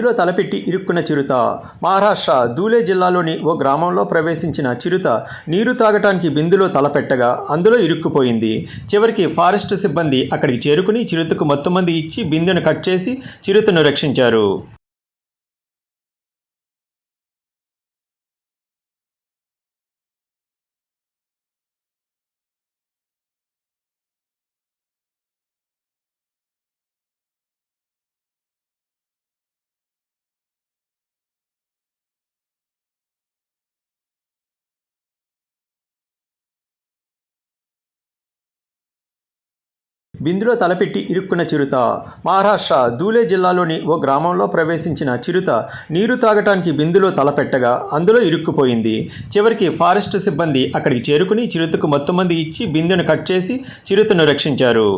బిందులో తలపెట్టి ఇరుక్కున్న చిరుత. మహారాష్ట్ర ధూలే జిల్లాలోని ఓ గ్రామంలో ప్రవేశించిన చిరుత నీరు తాగటానికి బిందులో తలపెట్టగా అందులో ఇరుక్కుపోయింది. చివరికి ఫారెస్ట్ సిబ్బంది అక్కడికి చేరుకుని చిరుతకు మొత్తం మంది ఇచ్చి బిందును కట్ చేసి చిరుతను రక్షించారు. బిందులో తలపెట్టి ఇరుక్కున్న చిరుత. మహారాష్ట్ర ధూలే జిల్లాలోని ఓ గ్రామంలో ప్రవేశించిన చిరుత నీరు తాగటానికి బిందులో తలపెట్టగా అందులో ఇరుక్కుపోయింది. చివరికి ఫారెస్ట్ సిబ్బంది అక్కడికి చేరుకుని చిరుతకు మొత్తం మంది ఇచ్చి బిందును కట్ చేసి చిరుతను రక్షించారు.